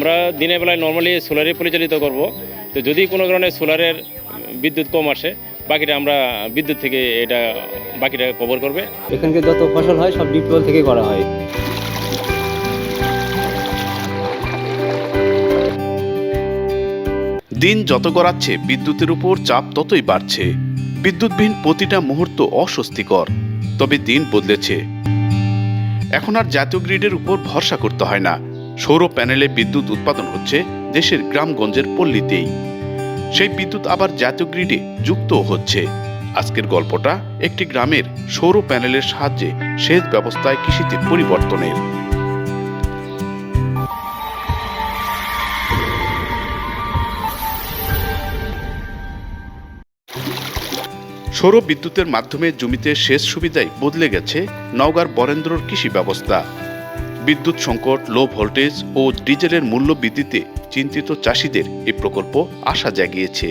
আমরা দিনের বেলায় নর্মালি সোলারে পরিচালিত করব। তো যদি কোনো কারণে সোলারের বিদ্যুৎ কম আসে বাকিটা আমরা বিদ্যুৎ থেকে এটা বাকিটা কভার করবে। এখানকার যত ফসল হয় সব ডিপ টিউবওয়েল থেকে করা হয়। দিন যত গড়াচ্ছে বিদ্যুতের উপর চাপ ততই বাড়ছে। বিদ্যুৎবিহীন প্রতিটা মুহূর্ত অস্বস্তিকর তবে দিন বদলেছে। এখন আর জাতীয় গ্রিডের উপর ভরসা করতে হয় না। সৌর প্যানেলে বিদ্যুৎ উৎপাদন হচ্ছে দেশের গ্রামগঞ্জের পল্লীতেই। সেই বিদ্যুৎ আবার জাতীয় গ্রিডে যুক্তও হচ্ছে। আজকের গল্পটা একটি গ্রামের সৌর প্যানেলের সাহায্যে সেচ ব্যবস্থায় কৃষিতে পরিবর্তনের। সৌর বিদ্যুতের মাধ্যমে জমিতে সেচ সুবিধায় বদলে গেছে নওগাঁর বরেন্দ্রর কৃষি ব্যবস্থা। বিদ্যুৎ সংকট লো ভোল্টেজ ও ডিজেলের মূল্য বৃদ্ধিতে চিন্তিত চাষিদের এই প্রকল্প আশা জাগিয়েছে।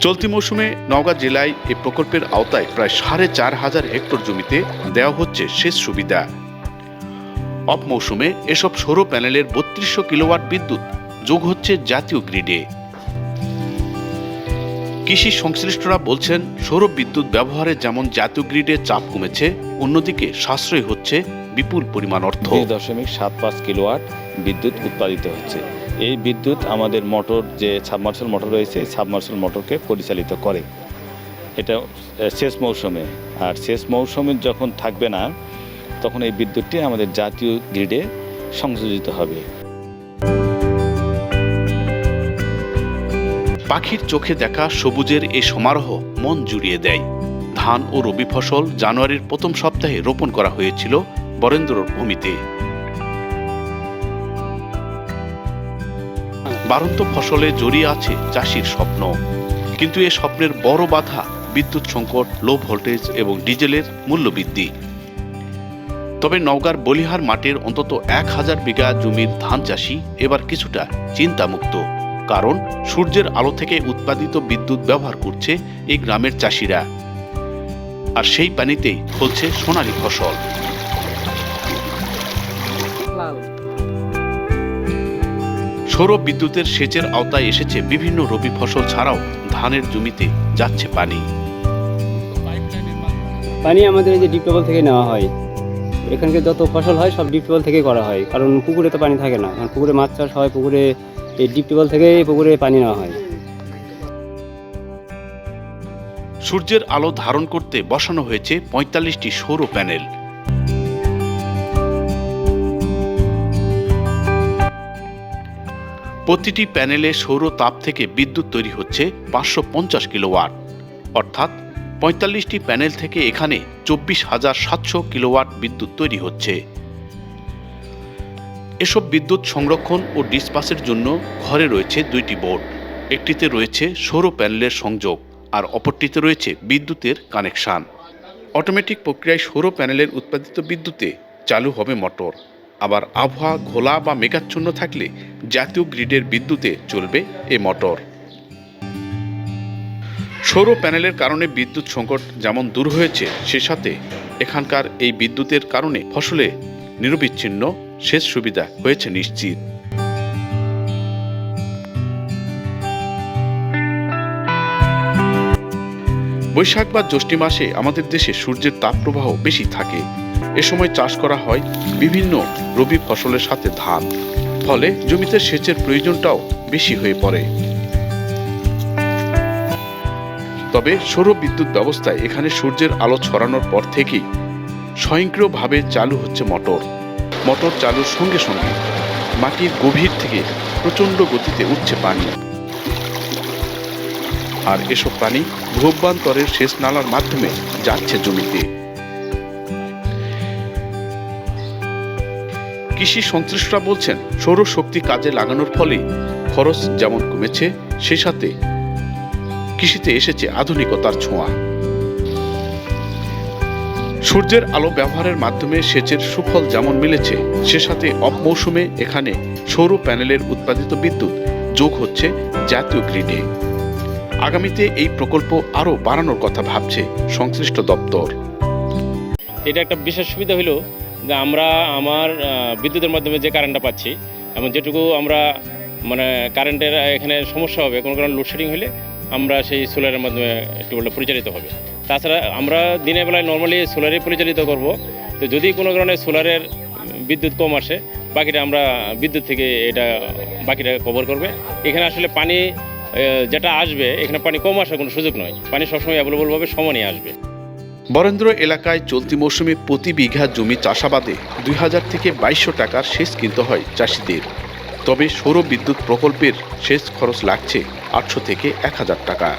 চলতি মৌসুমে নওগাঁ জেলায় এই প্রকল্পের আওতায় প্রায় সাড়ে চার হাজার হেক্টর জমিতে দেওয়া হচ্ছে সেচ সুবিধা। অফ মৌসুমে এসব সৌর প্যানেলের বত্রিশশো কিলোওয়াট বিদ্যুৎ যোগ হচ্ছে জাতীয় গ্রিডে। কৃষি সংশ্লিষ্টরা বলছেন, সৌর বিদ্যুৎ ব্যবহারে যেমন জাতীয় গ্রিডে চাপ কমেছে, অন্যদিকে সাশ্রয় হচ্ছে বিপুল পরিমাণ অর্থ। দুই দশমিক সাত পাঁচ কিলোওয়াট বিদ্যুৎ উৎপাদিত হচ্ছে। এই বিদ্যুৎ আমাদের মোটর যে সাবমার্শাল মোটর রয়েছে সাবমার্শাল মোটরকে পরিচালিত করে। এটা শেষ মৌসুমে। আর শেষ মৌসুমে যখন থাকবে না তখন এই বিদ্যুৎটি আমাদের জাতীয় গ্রিডে সংযোজিত হবে। পাখির চোখে দেখা সবুজের এই সমারোহ মন জুড়িয়ে দেয়। ধান ও রবি ফসল জানুয়ারির প্রথম সপ্তাহে রোপণ করা হয়েছিল বরেন্দ্রর ভূমিতে। বারন্ত ফসলে জড়িয়ে আছে চাষির স্বপ্ন। কিন্তু এ স্বপ্নের বড় বাধা বিদ্যুৎ সংকট লো ভোল্টেজ এবং ডিজেলের মূল্য বৃদ্ধি তবে নওগাঁর বলিহার মাঠের অন্তত এক হাজার বিঘা জমির ধান চাষি এবার কিছুটা চিন্তামুক্ত। কারণ সূর্যের আলো থেকে উৎপাদিত বিদ্যুৎ ব্যবহার করছে এই গ্রামের চাষিরা। আর সেই পানিতেই ফলছে সোনালী ফসল। সৌর বিদ্যুতের সেচের আওতায় এসেছে বিভিন্ন রবি ফসল ছাড়াও ধানের জমিতে যাচ্ছে পানি। পানি আমাদের এই যে ডিপ টিউবওয়েল থেকে নেওয়া হয় এখানকার যত ফসল হয় সব ডিপ টিউবওয়েল থেকে করা হয় কারণ পুকুরে তো পানি থাকে না কারণ পুকুরে মাছ চাষ হয় পুকুরে এই ডিপ টিউবওয়েল থেকে পুকুরে পানি নেওয়া হয়। সূর্যের আলো ধারণ করতে বসানো হয়েছে পঁয়তাল্লিশটি সৌর প্যানেল। প্রতিটি প্যানেলে সৌর তাপ থেকে বিদ্যুৎ তৈরি হচ্ছে পাঁচশো পঞ্চাশ কিলোওয়াট। অর্থাৎ পঁয়তাল্লিশটি প্যানেল থেকে এখানে চব্বিশ হাজার সাতশো কিলোওয়াট বিদ্যুৎ তৈরি হচ্ছে। এসব বিদ্যুৎ সংরক্ষণ ও ডিসপাসের জন্য ঘরে রয়েছে দুইটি বোর্ড। একটিতে রয়েছে সৌর প্যানেলের সংযোগ আর অপরটিতে রয়েছে বিদ্যুতের কানেকশন। অটোমেটিক প্রক্রিয়ায় সৌর প্যানেলের উৎপাদিত বিদ্যুতে চালু হবে মোটর। আবার আবহাওয়া ঘোলা বা মেঘাচ্ছন্ন থাকলে জাতীয় গ্রিডের বিদ্যুতে চলবে এ মোটর। সৌর প্যানেলের কারণে বিদ্যুৎ সংকট যেমন দূর হয়েছে, সে সাথে এখানকার এই বিদ্যুতের কারণে ফসলে নিরবিচ্ছিন্ন সেচ সুবিধা হয়েছে নিশ্চিত। বৈশাখ বা জ্যৈষ্ঠ মাসে আমাদের দেশে সূর্যের তাপপ্রবাহ বেশি থাকে। এ সময় চাষ করা হয় বিভিন্ন রবি ফসলের সাথে ধান। ফলে জমিতে সেচের প্রয়োজনটাও বেশি হয়ে পড়ে। তবে সৌর বিদ্যুৎ ব্যবস্থায় এখানে সূর্যের আলো ছড়ানোর পর থেকেই স্বয়ংক্রিয়ভাবে চালু হচ্ছে মোটর। মোটর চালুর সঙ্গে সঙ্গে মাটির গভীর থেকে প্রচণ্ড গতিতে উঠছে পানি। আর এসব পানি ভূভ্যন্তরের সেচ নালার মাধ্যমে যাচ্ছে জমিতে। কৃষি সংশ্লিষ্টরা বলছেন, সৌরশক্তি কাজে লাগানোর ফলে খরচ যেমন কমেছে, সে সাথে কৃষিতে এসেছে আধুনিকতার ছোঁয়া। সূর্যের আলো ব্যবহারের মাধ্যমে সেচের সুফল যেমন মিলেছে, সে সাথে অপ মৌসুমে এখানে সৌর প্যানেলের উৎপাদিত বিদ্যুৎ যোগ হচ্ছে জাতীয় গ্রিডে। আগামীতে এই প্রকল্প আরও বাড়ানোর কথা ভাবছে সংশ্লিষ্ট দপ্তর। এটা একটা বিশেষ সুবিধা হলো যে আমরা আমার বিদ্যুতের মাধ্যমে যে কারেন্টটা পাচ্ছি, এবং যেটুকু আমরা মানে কারেন্টের এখানে সমস্যা হবে, কোনো কারণে লোডশেডিং হলে আমরা সেই সোলারের মাধ্যমে টিউবওয়েলটা পরিচালিত হবে। তাছাড়া আমরা দিনের বেলায় নর্মালি সোলারে পরিচালিত করব। তো যদি কোনো কারণে সোলারের বিদ্যুৎ কম আসে, বাকিটা আমরা বিদ্যুৎ থেকে এটা, বাকিটা কভার করবে। এখানে আসলে পানি যেটা আসবে, এখানে পানি কম আসার কোনো সুযোগ নয়। পানি সবসময় অ্যাভেলেবলভাবে সমানই আসবে। বরেন্দ্র এলাকায় চলতি মৌসুমে প্রতি বিঘা জমি চাষাবাদে দুই হাজার থেকে বাইশশো টাকার সেচ কিনতে হয় চাষিদের। তবে সৌর বিদ্যুৎ প্রকল্পের সেচ খরচ লাগছে আটশো থেকে এক হাজার টাকা।